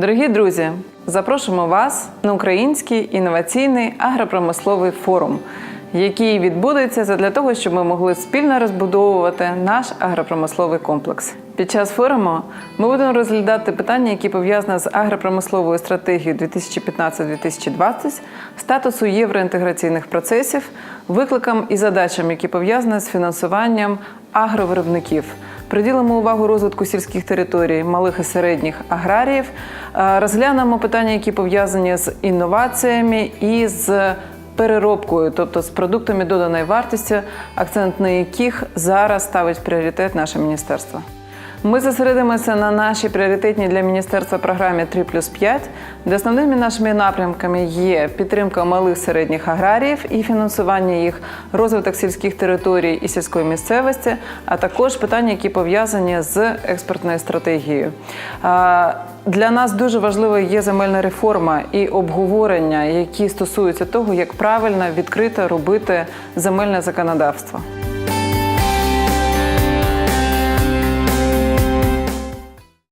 Дорогі друзі, запрошуємо вас на український інноваційний агропромисловий форум, який відбудеться для того, щоб ми могли спільно розбудовувати наш агропромисловий комплекс. Під час форуму ми будемо розглядати питання, які пов'язані з агропромисловою стратегією 2015-2020, статусу євроінтеграційних процесів, викликам і задачам, які пов'язані з фінансуванням агровиробників. Приділимо увагу розвитку сільських територій, малих і середніх аграріїв, е, розглянемо питання, які пов'язані з інноваціями і з переробкою, тобто з продуктами доданої вартості, акцент на яких зараз ставить пріоритет наше міністерство. Ми зосередимося на нашій пріоритетній для міністерства програмі 3 плюс 5, де основними нашими напрямками є підтримка малих середніх аграріїв і фінансування їх, розвиток сільських територій і сільської місцевості, а також питання, які пов'язані з експортною стратегією. Для нас дуже важливою є земельна реформа і обговорення, які стосуються того, як правильно відкрито робити земельне законодавство.